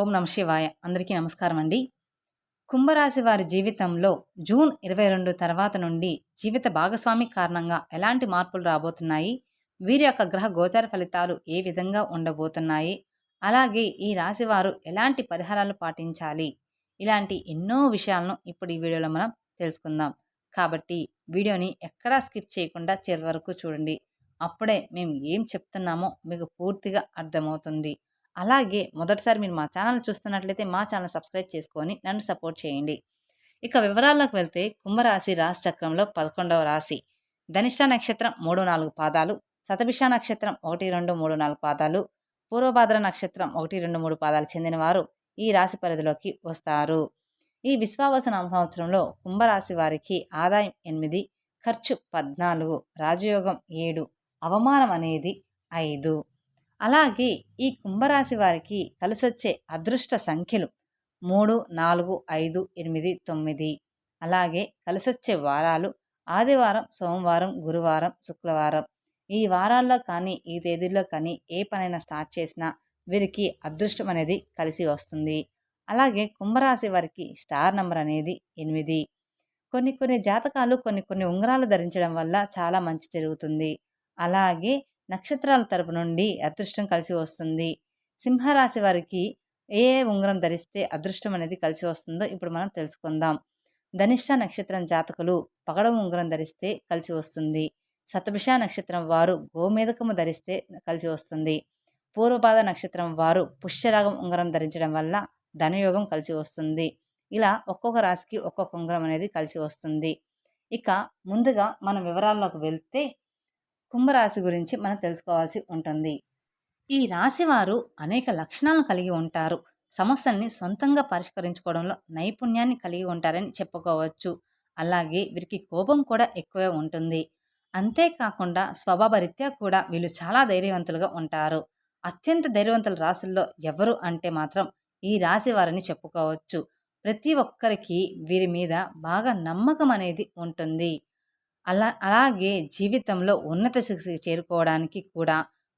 ఓం నమ శివాయ. అందరికీ నమస్కారం అండి. కుంభరాశి వారి జీవితంలో జూన్ ఇరవై రెండు తర్వాత నుండి జీవిత భాగస్వామి కారణంగా ఎలాంటి మార్పులు రాబోతున్నాయి? వీరి యొక్క గ్రహ గోచార ఫలితాలు ఏ విధంగా ఉండబోతున్నాయి? అలాగే ఈ రాశి వారు ఎలాంటి పరిహారాలు పాటించాలి? ఇలాంటి ఎన్నో విషయాలను ఇప్పుడు ఈ వీడియోలో మనం తెలుసుకుందాం. కాబట్టి వీడియోని ఎక్కడా స్కిప్ చేయకుండా చివరి వరకు చూడండి. అప్పుడే మేము ఏం చెప్తున్నామో మీకు పూర్తిగా అర్థమవుతుంది. అలాగే మొదటిసారి మీరు మా ఛానల్ చూస్తున్నట్లయితే మా ఛానల్ సబ్స్క్రైబ్ చేసుకొని నన్ను సపోర్ట్ చేయండి. ఇక వివరాల్లోకి వెళ్తే కుంభరాశి రాశి చక్రంలో పదకొండవ రాశి. ధనిష్ట నక్షత్రం మూడు నాలుగు పాదాలు శతభిష నక్షత్రం ఒకటి రెండు మూడు నాలుగు పాదాలు పూర్వభాద్ర నక్షత్రం ఒకటి రెండు మూడు పాదాలు చెందిన వారు ఈ రాశి పరిధిలోకి వస్తారు. ఈ విశ్వావస నామ సంవత్సరంలో కుంభరాశి వారికి ఆదాయం ఎనిమిది ఖర్చు పద్నాలుగు రాజయోగం ఏడు అవమానం అనేది ఐదు. అలాగే ఈ కుంభరాశి వారికి కలిసొచ్చే అదృష్ట సంఖ్యలు మూడు నాలుగు ఐదు ఎనిమిది తొమ్మిది. అలాగే కలిసొచ్చే వారాలు ఆదివారం సోమవారం గురువారం శుక్రవారం ఈ వారాల్లో కానీ ఈ తేదీల్లో కానీ ఏ పనైనా స్టార్ట్ చేసినా వీరికి అదృష్టం అనేది కలిసి వస్తుంది. అలాగే కుంభరాశి వారికి స్టార్ నంబర్ అనేది ఎనిమిది. కొన్ని కొన్ని జాతకాలు కొన్ని కొన్ని ఉంగరాలు ధరించడం వల్ల చాలా మంచి జరుగుతుంది. అలాగే నక్షత్రాల తరపు నుండి అదృష్టం కలిసి వస్తుంది. సింహరాశి వారికి ఏ ఏ ఉంగరం ధరిస్తే అదృష్టం అనేది కలిసి వస్తుందో ఇప్పుడు మనం తెలుసుకుందాం. ధనిష్ట నక్షత్రం జాతకులు పగడం ఉంగరం ధరిస్తే కలిసి వస్తుంది. సతభిష నక్షత్రం వారు గోమేధకము ధరిస్తే కలిసి వస్తుంది. పూర్వపాద నక్షత్రం వారు పుష్యరాగం ఉంగరం ధరించడం వల్ల ధనయోగం కలిసి వస్తుంది. ఇలా ఒక్కొక్క రాశికి ఒక్కొక్క ఉంగరం అనేది కలిసి వస్తుంది. ఇక ముందుగా మన వివరాల్లోకి వెళ్తే కుంభరాశి గురించి మనం తెలుసుకోవాల్సి ఉంటుంది. ఈ రాశివారు అనేక లక్షణాలను కలిగి ఉంటారు. సమస్యల్ని సొంతంగా పరిష్కరించుకోవడంలో నైపుణ్యాన్ని కలిగి ఉంటారని చెప్పుకోవచ్చు. అలాగే వీరికి కోపం కూడా ఎక్కువే ఉంటుంది. అంతేకాకుండా స్వభావరీత్యా కూడా వీళ్ళు చాలా ధైర్యవంతులుగా ఉంటారు. అత్యంత ధైర్యవంతుల రాశుల్లో ఎవరు అంటే మాత్రం ఈ రాశి వారని చెప్పుకోవచ్చు. ప్రతి ఒక్కరికి వీరి మీద బాగా నమ్మకం అనేది ఉంటుంది. అలా అలాగే జీవితంలో ఉన్నత శిక్షకి చేరుకోవడానికి కూడా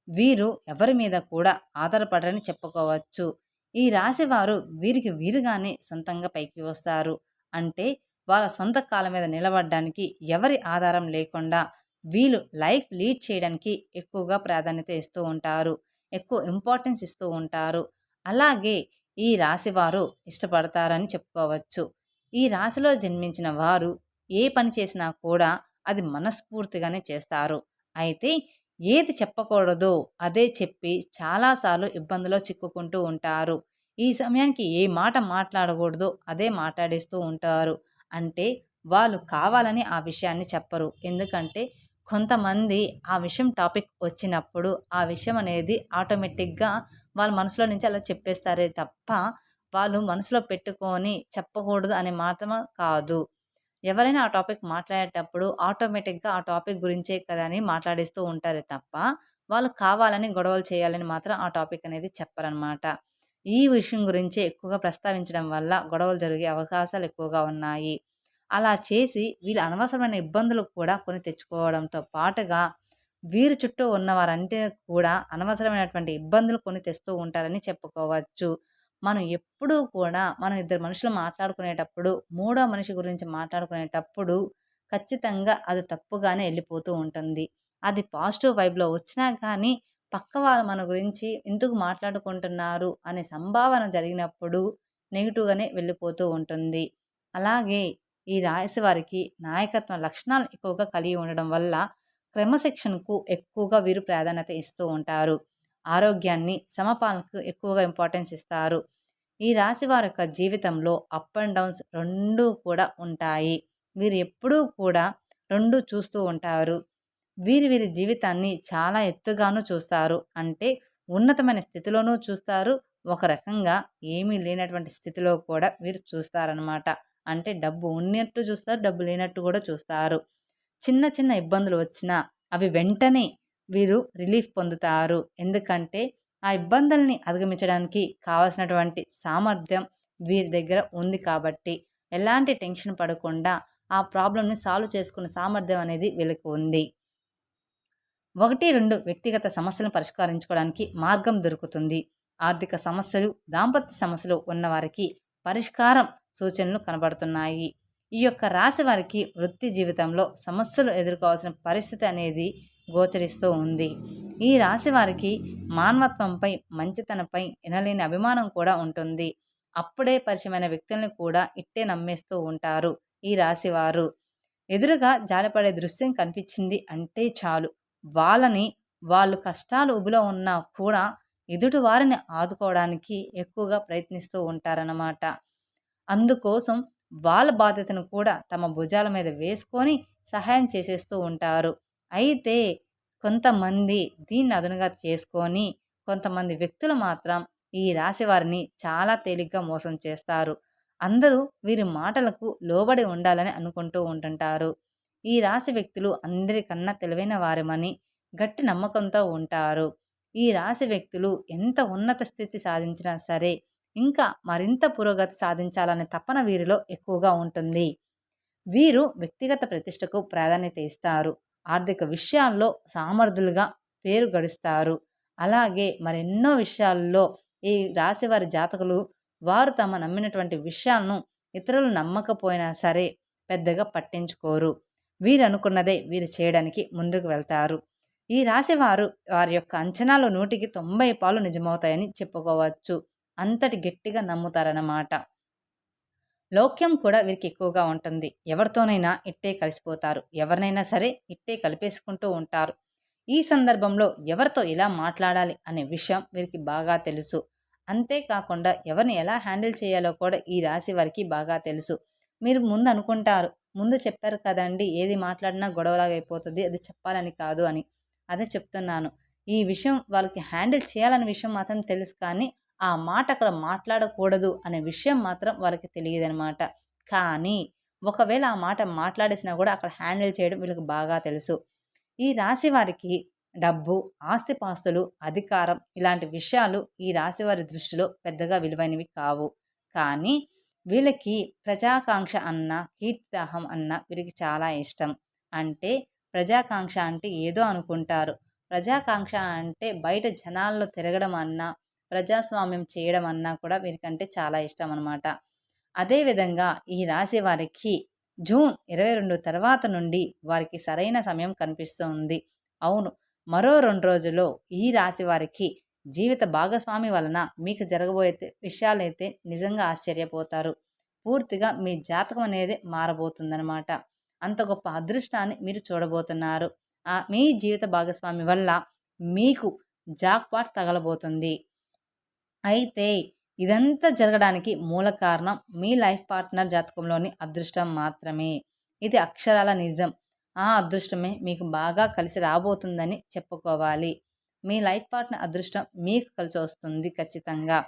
వీరు ఎవరి మీద కూడా ఆధారపడరని చెప్పుకోవచ్చు. ఈ రాశి వారు వీరికి వీరుగానే సొంతంగా పైకి వస్తారు. అంటే వాళ్ళ సొంత కాళ్ళ మీద నిలబడడానికి ఎవరి ఆధారం లేకుండా వీళ్ళు లైఫ్ లీడ్ చేయడానికి ఎక్కువగా ప్రాధాన్యత ఇస్తూ ఉంటారు. ఎక్కువ ఇంపార్టెన్స్ ఇస్తూ ఉంటారు. అలాగే ఈ రాశి వారు ఇష్టపడతారని చెప్పుకోవచ్చు. ఈ రాశిలో జన్మించిన వారు ఏ పని చేసినా కూడా అది మనస్ఫూర్తిగానే చేస్తారు. అయితే ఏది చెప్పకూడదో అదే చెప్పి చాలాసార్లు ఇబ్బందులో చిక్కుకుంటూ ఉంటారు. ఈ సమయానికి ఏ మాట మాట్లాడకూడదో అదే మాట్లాడిస్తూ ఉంటారు. అంటే వాళ్ళు కావాలని ఆ విషయాన్ని చెప్పరు. ఎందుకంటే కొంతమంది ఆ విషయం టాపిక్ వచ్చినప్పుడు ఆ విషయం అనేది ఆటోమేటిక్గా వాళ్ళ మనసులో నుంచి అలా చెప్పేస్తారే తప్ప వాళ్ళు మనసులో పెట్టుకొని చెప్పకూడదు అనే మాత్రం కాదు. ఎవరైనా ఆ టాపిక్ మాట్లాడేటప్పుడు ఆటోమేటిక్‌గా ఆ టాపిక్ గురించే కదా అని మాట్లాడిస్తూ ఉంటారే తప్ప, వాళ్ళు కావాలని గొడవలు చేయాలని మాత్రం ఆ టాపిక్ అనేది చెప్పరనమాట. ఈ విషయం గురించి ఎక్కువగా ప్రస్తావించడం వల్ల గొడవలు జరిగే అవకాశాలు ఎక్కువగా ఉన్నాయి. అలా చేసి వీళ్ళు అనవసరమైన ఇబ్బందులు కూడా కొని తెచ్చుకోవడంతో పాటుగా, వీరి చుట్టూ ఉన్నవారంటే కూడా అనవసరమైనటువంటి ఇబ్బందులు కొని తెస్తూ ఉంటారని చెప్పుకోవచ్చు. మనం ఎప్పుడూ కూడా మనం ఇద్దరు మనుషులు మాట్లాడుకునేటప్పుడు మూడో మనిషి గురించి మాట్లాడుకునేటప్పుడు ఖచ్చితంగా అది తప్పుగానే వెళ్ళిపోతూ ఉంటుంది. అది పాజిటివ్ వైబ్లో వచ్చినా కానీ పక్క వాళ్ళు మన గురించి ఎందుకు మాట్లాడుకుంటున్నారు అనే సంభావన జరిగినప్పుడు నెగిటివ్గానే వెళ్ళిపోతూ ఉంటుంది. అలాగే ఈ రాశి వారికి నాయకత్వ లక్షణాలు ఎక్కువగా కలిగి ఉండడం వల్ల క్రమశిక్షణకు ఎక్కువగా వీరు ప్రాధాన్యత ఇస్తూ ఉంటారు. ఆరోగ్యాన్ని సమపాలనకు ఎక్కువగా ఇంపార్టెన్స్ ఇస్తారు. ఈ రాశి వారి యొక్క జీవితంలో అప్ అండ్ డౌన్స్ రెండూ కూడా ఉంటాయి. వీరు ఎప్పుడూ కూడా రెండు చూస్తూ ఉంటారు. వీరి వీరి జీవితాన్ని చాలా ఎత్తుగాను చూస్తారు. అంటే ఉన్నతమైన స్థితిలోనూ చూస్తారు. ఒక రకంగా ఏమీ లేనటువంటి స్థితిలో కూడా వీరు చూస్తారనమాట అంటే డబ్బు ఉన్నట్టు చూస్తారు డబ్బు లేనట్టు కూడా చూస్తారు. చిన్న చిన్న ఇబ్బందులు వచ్చినా అవి వెంటనే వీరు రిలీఫ్ పొందుతారు. ఎందుకంటే ఆ ఇబ్బందుల్ని అధిగమించడానికి కావాల్సినటువంటి సామర్థ్యం వీరి దగ్గర ఉంది కాబట్టి ఎలాంటి టెన్షన్ పడకుండా ఆ ప్రాబ్లంని సాల్వ్ చేసుకునే సామర్థ్యం అనేది వీళ్ళకి ఉంది. ఒకటి రెండు వ్యక్తిగత సమస్యలను పరిష్కరించుకోవడానికి మార్గం దొరుకుతుంది. ఆర్థిక సమస్యలు దాంపత్య సమస్యలు ఉన్నవారికి పరిష్కారం సూచనలు కనబడుతున్నాయి. ఈ యొక్క రాశి వారికి వృత్తి జీవితంలో సమస్యలు ఎదుర్కోవాల్సిన పరిస్థితి అనేది గోచరిస్తూ ఉంది. ఈ రాశి వారికి మానవత్వంపై మంచితనపై ఎనలేని అభిమానం కూడా ఉంటుంది. అప్పుడే పరిచయమైన వ్యక్తుల్ని కూడా ఇట్టే నమ్మేస్తూ ఉంటారు ఈ రాశివారు ఎదురుగా జాలిపడే దృశ్యం కనిపించింది అంటే చాలు. వాళ్ళని వాళ్ళు కష్టాలు ఉబిలో ఉన్నా కూడా ఎదుటి వారిని ఆదుకోవడానికి ఎక్కువగా ప్రయత్నిస్తూ ఉంటారన్నమాట. అందుకోసం వాళ్ళ బాధ్యతను కూడా తమ భుజాల మీద వేసుకొని సహాయం చేసేస్తూ ఉంటారు. అయితే కొంతమంది దీన్ని అదునుగా చేసుకొని కొంతమంది వ్యక్తులు మాత్రం ఈ రాశి వారిని చాలా తేలిగ్గా మోసం చేస్తారు. అందరూ వీరి మాటలకు లోబడి ఉండాలని అనుకుంటూ ఉంటుంటారు. ఈ రాశి వ్యక్తులు అందరికన్నా తెలివైన వారమని గట్టి నమ్మకంతో ఉంటారు. ఈ రాశి వ్యక్తులు ఎంత ఉన్నత స్థితి సాధించినా సరే ఇంకా మరింత పురోగతి సాధించాలనే తపన వీరిలో ఎక్కువగా ఉంటుంది. వీరు వ్యక్తిగత ప్రతిష్టకు ప్రాధాన్యత ఇస్తారు. ఆర్థిక విషయాల్లో సామర్థులుగా పేరు గడిస్తారు. అలాగే మరెన్నో విషయాల్లో ఈ రాశివారి జాతకులు వారు తమ నమ్మినటువంటి విషయాలను ఇతరులు నమ్మకపోయినా సరే పెద్దగా పట్టించుకోరు. వీరు అనుకున్నదే వీరు చేయడానికి ముందుకు వెళ్తారు. ఈ రాశివారు వారి యొక్క అంచనాలు నూటికి తొంభై పాలు నిజమవుతాయని చెప్పుకోవచ్చు. అంతటి గట్టిగా నమ్ముతారన్నమాట. లౌక్యం కూడా వీరికి ఎక్కువగా ఉంటుంది. ఎవరితోనైనా ఇట్టే కలిసిపోతారు. ఎవరినైనా సరే ఇట్టే కలిపేసుకుంటూ ఉంటారు. ఈ సందర్భంలో ఎవరితో ఇలా మాట్లాడాలి అనే విషయం వీరికి బాగా తెలుసు. అంతేకాకుండా ఎవరిని ఎలా హ్యాండిల్ చేయాలో కూడా ఈ రాశి వారికి బాగా తెలుసు. మీరు ముందు అనుకుంటారు. ముందు చెప్పారు కదండి ఏది మాట్లాడినా గొడవలాగా అయిపోతుంది. అది చెప్పాలని కాదు అని. అదే చెప్తున్నాను. ఈ విషయం వాళ్ళకి హ్యాండిల్ చేయాలనే విషయం మాత్రం తెలుసు కానీ ఆ మాట అక్కడ మాట్లాడకూడదు అనే విషయం మాత్రం వాళ్ళకి తెలియదనమాట. కానీ ఒకవేళ ఆ మాట మాట్లాడేసినా కూడా అక్కడ హ్యాండిల్ చేయడం వీళ్ళకి బాగా తెలుసు. ఈ రాశి వారికి డబ్బు ఆస్తిపాస్తులు అధికారం ఇలాంటి విషయాలు ఈ రాశివారి దృష్టిలో పెద్దగా విలువైనవి కావు. కానీ వీళ్ళకి ప్రజాకాంక్ష అన్న కీర్తిదాహం అన్న వీరికి చాలా ఇష్టం. అంటే ప్రజాకాంక్ష అంటే ఏదో అనుకుంటారు. ప్రజాకాంక్ష అంటే బయట జనాల్లో తిరగడం అన్నా ప్రజాస్వామ్యం చేయడం అన్నా కూడా వీరికంటే చాలా ఇష్టం అనమాట అదేవిధంగా ఈ రాశి వారికి జూన్ ఇరవై రెండు తర్వాత నుండి వారికి సరైన సమయం కనిపిస్తుంది అవును మరో రెండు రోజుల్లో ఈ రాశి వారికి జీవిత భాగస్వామి వలన మీకు జరగబోయే విషయాలైతే నిజంగా ఆశ్చర్యపోతారు. పూర్తిగా మీ జాతకం అనేది మారబోతుందనమాట అంత గొప్ప అదృష్టాన్ని మీరు చూడబోతున్నారు. మీ జీవిత భాగస్వామి వల్ల మీకు జాక్పాట్ తగలబోతుంది. అయితే ఇదంతా జరగడానికి మూల కారణం మీ లైఫ్ పార్ట్నర్ జాతకంలోని అదృష్టం మాత్రమే. ఇది అక్షరాల నిజం. ఆ అదృష్టమే మీకు బాగా కలిసి రాబోతుందని చెప్పుకోవాలి. మీ లైఫ్ పార్ట్నర్ అదృష్టం మీకు కలిసి వస్తుంది ఖచ్చితంగా.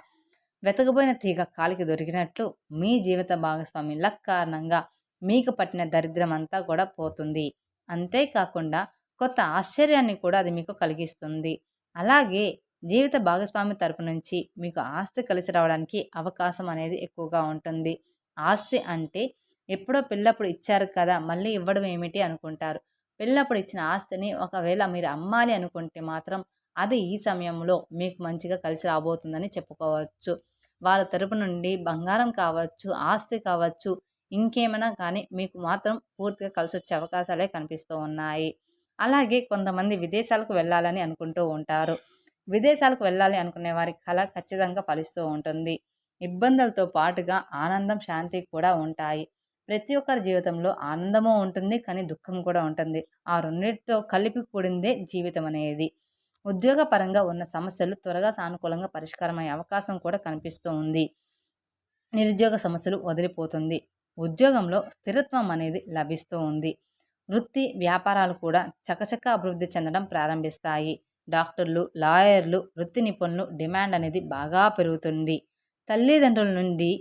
వెతకబోయిన తీగ కాలికి దొరికినట్లు మీ జీవిత భాగస్వామి లక్ కారణంగా మీకు పట్టిన దరిద్రం అంతా కూడా పోతుంది. అంతేకాకుండా కొత్త ఆశ్చర్యాన్ని కూడా అది మీకు కలిగిస్తుంది. అలాగే జీవిత భాగస్వామి తరపు నుంచి మీకు ఆస్తి కలిసి రావడానికి అవకాశం అనేది ఎక్కువగా ఉంటుంది. ఆస్తి అంటే ఎప్పుడో పిల్లప్పుడు ఇచ్చారు కదా మళ్ళీ ఇవ్వడం ఏమిటి అనుకుంటారు. పిల్లప్పుడు ఇచ్చిన ఆస్తిని ఒకవేళ మీరు అమ్మాలి అనుకుంటే మాత్రం అది ఈ సమయంలో మీకు మంచిగా కలిసి రాబోతుందని చెప్పుకోవచ్చు. వాళ్ళ తరపు నుండి బంగారం కావచ్చు ఆస్తి కావచ్చు ఇంకేమైనా కానీ మీకు మాత్రం పూర్తిగా కలిసి వచ్చే అవకాశాలే కనిపిస్తూ ఉన్నాయి. అలాగే కొంతమంది విదేశాలకు వెళ్ళాలని అనుకుంటూ ఉంటారు. విదేశాలకు వెళ్ళాలి అనుకునే వారి కళ ఖచ్చితంగా ఫలిస్తూ ఉంటుంది. ఇబ్బందులతో పాటుగా ఆనందం శాంతి కూడా ఉంటాయి. ప్రతి ఒక్కరి జీవితంలో ఆనందము ఉంటుంది కానీ దుఃఖం కూడా ఉంటుంది. ఆ రెండింటితో కలిపి కూడిందే జీవితం అనేది. ఉద్యోగపరంగా ఉన్న సమస్యలు త్వరగా సానుకూలంగా పరిష్కారమయ్యే అవకాశం కూడా కనిపిస్తూ ఉంది. నిరుద్యోగ సమస్యలు వదిలిపోతుంది. ఉద్యోగంలో స్థిరత్వం అనేది లభిస్తూ ఉంది. వృత్తి వ్యాపారాలు కూడా చకచక అభివృద్ధి చెందడం ప్రారంభిస్తాయి. డాక్టర్లు లాయర్లు వృత్తి నిపుణులు డిమాండ్ అనేది బాగా పెరుగుతుంది. తల్లిదండ్రుల నుండి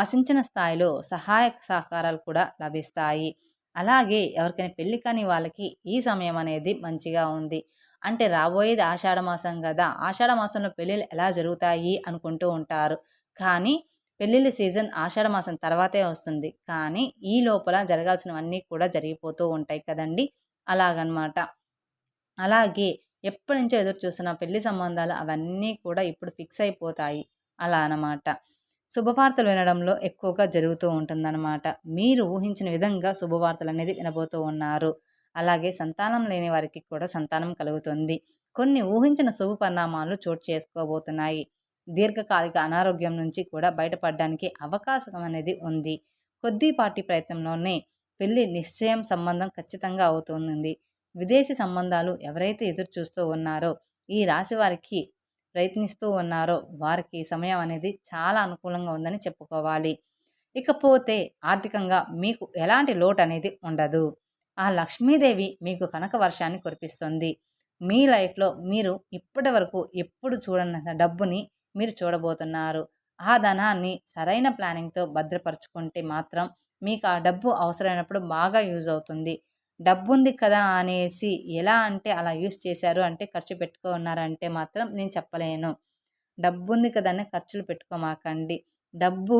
ఆశించిన స్థాయిలో సహాయక సహకారాలు కూడా లభిస్తాయి. అలాగే ఎవరికైనా పెళ్ళి కాని వాళ్ళకి ఈ సమయం అనేది మంచిగా ఉంది. అంటే రాబోయేది ఆషాఢ మాసం కదా ఆషాఢ మాసంలో పెళ్ళిళ్ళు ఎలా జరుగుతాయి అనుకుంటూ ఉంటారు. కానీ పెళ్ళిళ్ళ సీజన్ ఆషాఢ మాసం తర్వాతే వస్తుంది. కానీ ఈ లోపల జరగాల్సినవన్నీ కూడా జరిగిపోతూ ఉంటాయి కదండి. అలాగనమాట. అలాగే ఎప్పటి నుంచో ఎదురు చూస్తున్న పెళ్ళి సంబంధాలు అవన్నీ కూడా ఇప్పుడు ఫిక్స్ అయిపోతాయి. అలా అనమాట శుభవార్తలు వినడంలో ఎక్కువగా జరుగుతూ ఉంటుందన్నమాట. మీరు ఊహించిన విధంగా శుభవార్తలు అనేది వినబోతూ ఉన్నారు. అలాగే సంతానం లేని వారికి కూడా సంతానం కలుగుతుంది. కొన్ని ఊహించిన శుభ పరిణామాలు చోటు చేసుకోబోతున్నాయి. దీర్ఘకాలిక అనారోగ్యం నుంచి కూడా బయటపడడానికి అవకాశం అనేది ఉంది. కొద్దిపాటి ప్రయత్నంలోనే పెళ్ళి నిశ్చయం సంబంధం ఖచ్చితంగా అవుతుంది. విదేశీ సంబంధాలు ఎవరైతే ఎదురు చూస్తూ ఉన్నారో ఈ రాశి వారికి ప్రయత్నిస్తూ ఉన్నారో వారికి సమయం అనేది చాలా అనుకూలంగా ఉందని చెప్పుకోవాలి. ఇకపోతే ఆర్థికంగా మీకు ఎలాంటి లోటు అనేది ఉండదు. ఆ లక్ష్మీదేవి మీకు కనక వర్షాన్ని కురిపిస్తుంది. మీ లైఫ్లో మీరు ఇప్పటి వరకు ఎప్పుడు చూడనంత డబ్బుని మీరు చూడబోతున్నారు. ఆ ధనాన్ని సరైన ప్లానింగ్తో భద్రపరుచుకుంటే మాత్రం మీకు ఆ డబ్బు అవసరమైనప్పుడు బాగా యూజ్ అవుతుంది. డబ్బు ఉంది కదా అనేసి ఎలా అంటే అలా యూస్ చేశారు అంటే ఖర్చు పెట్టుకున్నారంటే మాత్రం నేను చెప్పలేను. డబ్బు ఉంది కదా అని ఖర్చులు పెట్టుకోమాకండి. డబ్బు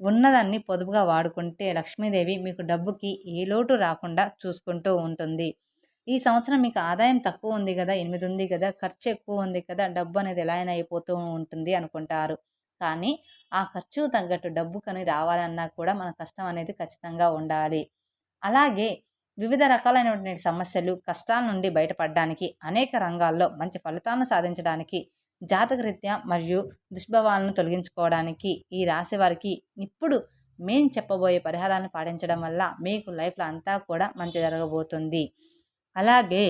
ఉన్నదాన్ని పొదుపుగా వాడుకుంటే లక్ష్మీదేవి మీకు డబ్బుకి ఏ లోటు రాకుండా చూసుకుంటూ ఉంటుంది. ఈ సంవత్సరం మీకు ఆదాయం తక్కువ ఉంది కదా ఎనిమిది ఉంది కదా ఖర్చు ఎక్కువ ఉంది కదా డబ్బు అనేది ఎలా అయినా అయిపోతూ ఉంటుంది అనుకుంటారు. కానీ ఆ ఖర్చు తగ్గట్టు డబ్బు కని రావాలన్నా కూడా మన కష్టం అనేది ఖచ్చితంగా ఉండాలి. అలాగే వివిధ రకాలైనటువంటి సమస్యలు కష్టాల నుండి బయటపడడానికి అనేక రంగాల్లో మంచి ఫలితాలను సాధించడానికి జాతకరీత్యా మరియు దుష్భావాలను తొలగించుకోవడానికి ఈ రాశి వారికి ఇప్పుడు మేం చెప్పబోయే పరిహారాన్ని పాటించడం వల్ల మీకు లైఫ్లో అంతా కూడా మంచి జరగబోతుంది. అలాగే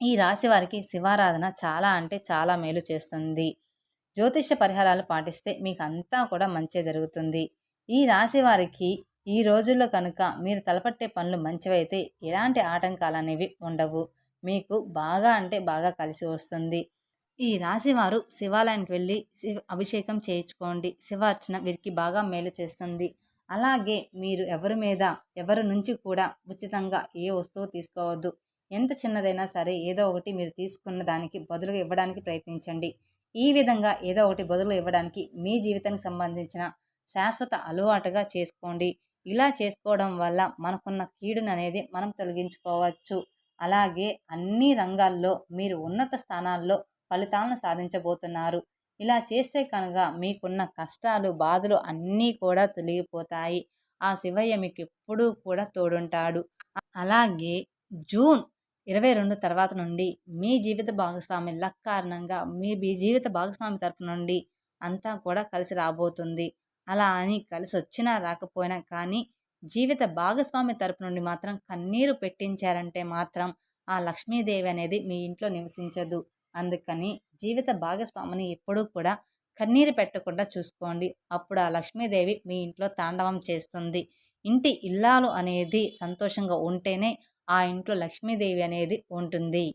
ఈ రాశి వారికి శివారాధన చాలా అంటే చాలా మేలు చేస్తుంది. జ్యోతిష పరిహారాలు పాటిస్తే మీకు అంతా కూడా మంచి జరుగుతుంది. ఈ రాశి వారికి ఈ రోజుల్లో కనుక మీరు తలపట్టే పనులు మంచివైతే ఎలాంటి ఆటంకాలు అనేవి ఉండవు. మీకు బాగా అంటే బాగా కలిసి వస్తుంది. ఈ రాశివారు శివాలయానికి వెళ్ళి శివ అభిషేకం చేయించుకోండి. శివార్చన వీరికి బాగా మేలు చేస్తుంది. అలాగే మీరు ఎవరి మీద ఎవరి నుంచి కూడా ఉచితంగా ఏ వస్తువు తీసుకోవద్దు. ఎంత చిన్నదైనా సరే ఏదో ఒకటి మీరు తీసుకున్న దానికి బదులుగా ఇవ్వడానికి ప్రయత్నించండి. ఈ విధంగా ఏదో ఒకటి బదులు ఇవ్వడానికి మీ జీవితానికి సంబంధించిన శాశ్వత అలవాటుగా చేసుకోండి. ఇలా చేసుకోవడం వల్ల మనకున్న కీడును అనేది మనం తొలగించుకోవచ్చు. అలాగే అన్ని రంగాల్లో మీరు ఉన్నత స్థానాల్లో ఫలితాలను సాధించబోతున్నారు. ఇలా చేస్తే కనుక మీకున్న కష్టాలు బాధలు అన్నీ కూడా తొలగిపోతాయి. ఆ శివయ్య మీకు ఎప్పుడూ కూడా తోడుంటాడు. అలాగే జూన్ ఇరవై రెండు తర్వాత నుండి మీ జీవిత భాగస్వామి లక్ కారణంగా మీ జీవిత భాగస్వామి తరపు నుండి అంతా కూడా కలిసి రాబోతుంది. అలా అని కలిసి వచ్చినా రాకపోయినా కానీ జీవిత భాగస్వామి తరపు నుండి మాత్రం కన్నీరు పెట్టించారంటే మాత్రం ఆ లక్ష్మీదేవి అనేది మీ ఇంట్లో నివసించదు. అందుకని జీవిత భాగస్వామిని ఎప్పుడూ కూడా కన్నీరు పెట్టకుండా చూసుకోండి. అప్పుడు ఆ లక్ష్మీదేవి మీ ఇంట్లో తాండవం చేస్తుంది. ఇంటి ఇల్లాలు అనేది సంతోషంగా ఉంటేనే ఆ ఇంట్లో లక్ష్మీదేవి అనేది ఉంటుంది.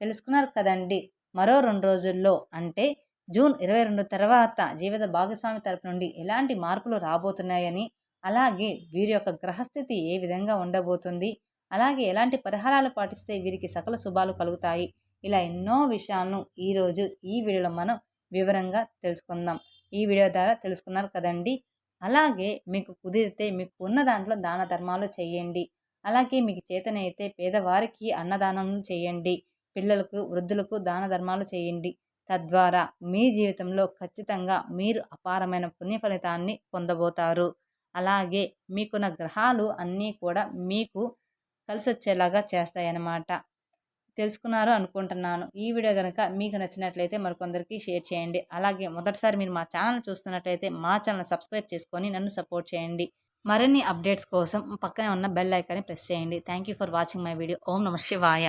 తెలుసుకున్నారు కదండి? మరో రెండు రోజుల్లో అంటే జూన్ ఇరవై రెండు తర్వాత జీవిత భాగస్వామి తరపు నుండి ఎలాంటి మార్పులు రాబోతున్నాయని అలాగే వీరి యొక్క గ్రహస్థితి ఏ విధంగా ఉండబోతుంది అలాగే ఎలాంటి పరిహారాలు పాటిస్తే వీరికి సకల శుభాలు కలుగుతాయి ఇలా ఎన్నో విషయాలను ఈరోజు ఈ వీడియోలో మనం వివరంగా తెలుసుకుందాం. ఈ వీడియో ద్వారా తెలుసుకున్నారు కదండి? అలాగే మీకు కుదిరితే మీకు ఉన్న దాంట్లో దాన ధర్మాలు చేయండి. అలాగే మీకు చేతనైతే పేదవారికి అన్నదానం చేయండి. పిల్లలకు వృద్ధులకు దాన ధర్మాలు చేయండి. తద్వారా మీ జీవితంలో ఖచ్చితంగా మీరు అపారమైన పుణ్య ఫలితాన్ని పొందబోతారు. అలాగే మీకున్న గ్రహాలు అన్నీ కూడా మీకు కలిసి వచ్చేలాగా చేస్తాయన్నమాట. తెలుసుకున్నారు అనుకుంటున్నాను. ఈ వీడియో కనుక మీకు నచ్చినట్లయితే మరికొందరికి షేర్ చేయండి. అలాగే మొదటిసారి మీరు మా ఛానల్ చూస్తున్నట్లయితే మా ఛానల్ సబ్స్క్రైబ్ చేసుకొని నన్ను సపోర్ట్ చేయండి. మరిన్ని అప్డేట్స్ కోసం పక్కనే ఉన్న బెల్ ఐకాన్ని ప్రెస్ చేయండి. Thank you for watching my video. ఓం నమ శివాయ.